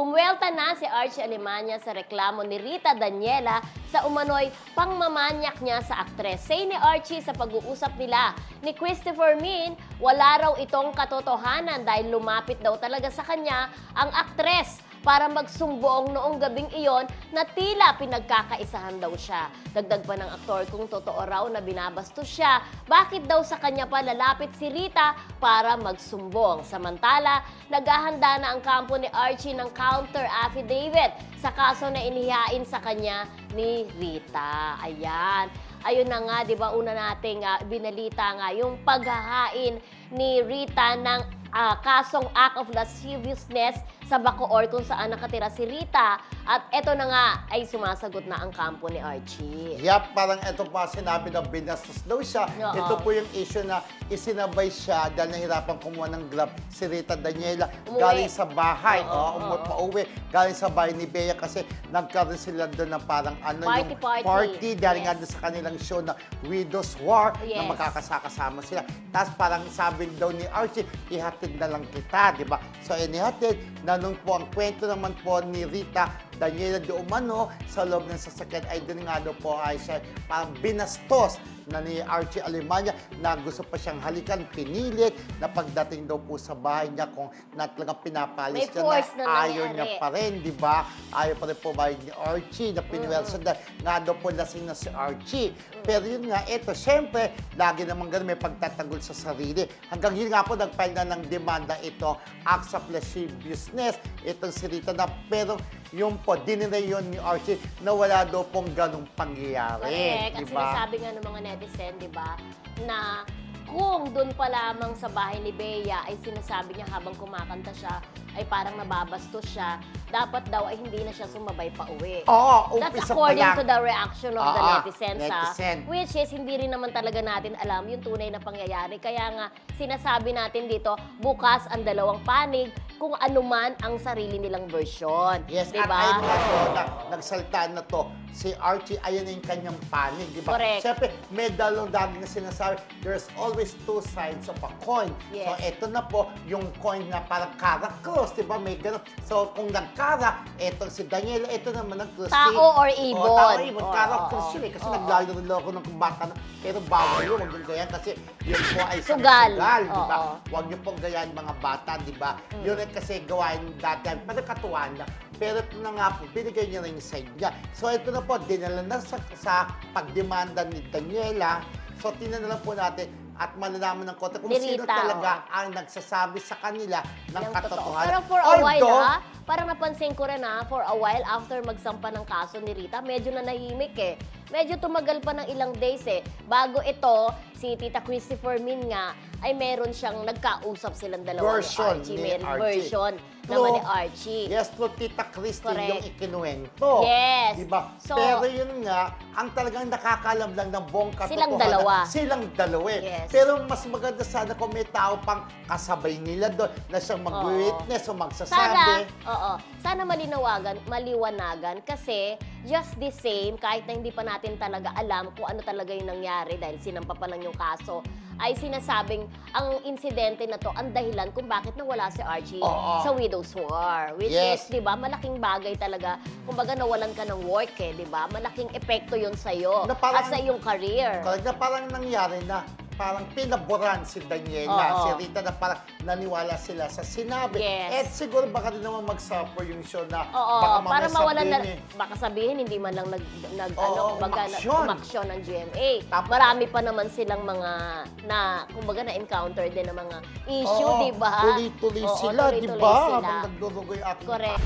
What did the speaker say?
Bumuelta na si Archie Alemania sa reklamo ni Rita Daniela sa umano'y pangmamanyak niya sa aktres. Say ni Archie sa pag-uusap nila ni Christopher Min, wala raw itong katotohanan dahil lumapit daw talaga sa kanya ang aktres para magsumbong noong gabing iyon na tila pinagkakaisahan daw siya. Dagdag pa ng aktor kung totoo raw na binabastos siya, bakit daw sa kanya pa lalapit si Rita para magsumbong? Samantala, naghahanda na ang kampo ni Archie ng counter affidavit sa kaso na inihain sa kanya ni Rita. Ayan. Ayun na nga, di ba, una nating ah, binalita nga yung paghahain ni Rita ng ah, kasong act of lasciviousness sa Bacoor kung saan nakatira si Rita. At eto na nga ay sumasagot na ang kampo ni Archie. Yap, parang ito pa sinabi na binastos daw siya. Oo. Ito po yung issue na isinabay siya dahil nahirapan kumuha ng glove si Rita Daniela Umuwi. galing sa bahay. Oo, Oo, umuwi, oo. pauwi. Galing sa bahay ni Bea kasi nagkaroon sila doon ng parang ano Party, yung party. party dahil Yes. nga doon sa kanilang show na Widow's War Yes. na magkakasakasama sila. Tapos parang sabi daw ni Archie, ihatid na lang kita, di ba? So inihatid, na nung po ang kwento naman po ni Rita Daniela de Umano sa loob ng sasakyan ay doon nga daw po ay siya parang binastos na ni Archie Alemania na gusto pa siyang halikan, pinilit, na pagdating daw po sa bahay niya kung na talagang pinapalis May niya force na ayaw niya pa rin, di ba? Ayaw pa rin pumayag ni Archie na pinuwel siya dahil nga daw po lasing na si Archie. Pero yun nga, eto, syempre, lagi naman ganun may pagtatanggol sa sarili. Hanggang yun nga po, nagfile na ng demanda ito, acts of lasciviousness, itong si Rita na, pero yung po, dinire yun ni Archie na wala daw pong ganong pangyayari. Correct. At di ba? sinasabi nga ng mga netizen, di ba, na kung doon pa lamang sa bahay ni Bea ay sinasabi niya habang kumakanta siya ay parang nababastos siya, dapat daw ay hindi na siya sumabay pa uwi. Oo, That's umpisa pa according lang. to the reaction of the Oo, netizens, ah. netizen. Which is, hindi rin naman talaga natin alam yung tunay na pangyayari. Kaya nga, sinasabi natin dito, bukas ang dalawang panig kung ano man ang sarili nilang version. Yes, di at ba? ayun nga po, na, nagsalita na to, si Archie, ayun na yung kanyang panig, di ba? Correct. Siyempre, may dalawang daging na sinasabi, there's always two sides of a coin. So, Yes. eto na po, yung coin na parang kara cross, di ba? May ganun. So, kung nagkara, etong si Daniela, eto naman nag-cross. Tao or ibon. Oo, tao or ibon. Oo, Kara oo, yun eh. Kasi Oo. naglalaro ako ng bata na, pero bawal yun, huwag yung ganyan. Kasi yun po ay isang Sugal. sugal, di ba? Oo. Huwag niyo pong gayaan mga bata, di ba? Mm. Yun ay kasi gawain dati, pero katuwaan lang. Pero ito na nga po, binigay niya rin yung side niya. So ito na po, dinala na sa, sa pagdemanda ni Daniela. So tinan na lang po natin at malalaman ng konti kung Ni sino talaga ang nagsasabi sa kanila ng Yung katotohanan. Pero for a while, Although, ha, parang napansin ko rin ha, for a while after magsampa ng kaso ni Rita, medyo na nahimik eh. Medyo tumagal pa ng ilang days eh. Bago ito, si Tita Christopher Min nga, ay meron siyang nagkausap silang dalawa Version ni Archie. ni Meron Archie. version naman ni Archie. Yes, to Tita Christy Correct. yung ikinuwento. Yes. Diba? So- Pero yun nga, ang talagang nakakalam lang ng buong katotohanan. Silang dalawa. Silang dalawa eh. Yes. Pero mas maganda sana kung may tao pang kasabay nila doon na siyang mag-witness o magsasabi. Sana, oo, sana malinawagan, maliwanagan kasi just the same, kahit na hindi pa natin talaga alam kung ano talaga yung nangyari dahil sinampa pa lang yung kaso, ay sinasabing ang insidente na to ang dahilan kung bakit nawala si Archie Oo. sa Widow's War. Which Yes. is, di ba, malaking bagay talaga. Kumbaga nawalan ka ng work eh, di ba? Malaking epekto yun sa'yo Na parang- at sa iyong career. Na parang nangyari na parang pinaboran si Daniela, Oo. si Rita na parang naniwala sila sa sinabi. Yes. At siguro baka rin naman mag-suffer yung show na Oo, baka mamaya para mawalan na, sabihin eh, baka sabihin hindi man lang nag, nag Oo, ano, kumbaga, na- umaksyon. umaksyon ng GMA. Tapos- Marami pa naman silang mga na kumbaga na encounter din ng mga issue, Oo, di ba? Tuloy-tuloy Oo, sila, di tuloy-tuloy ba? sila. Habang nagdurugo yung aking Correct.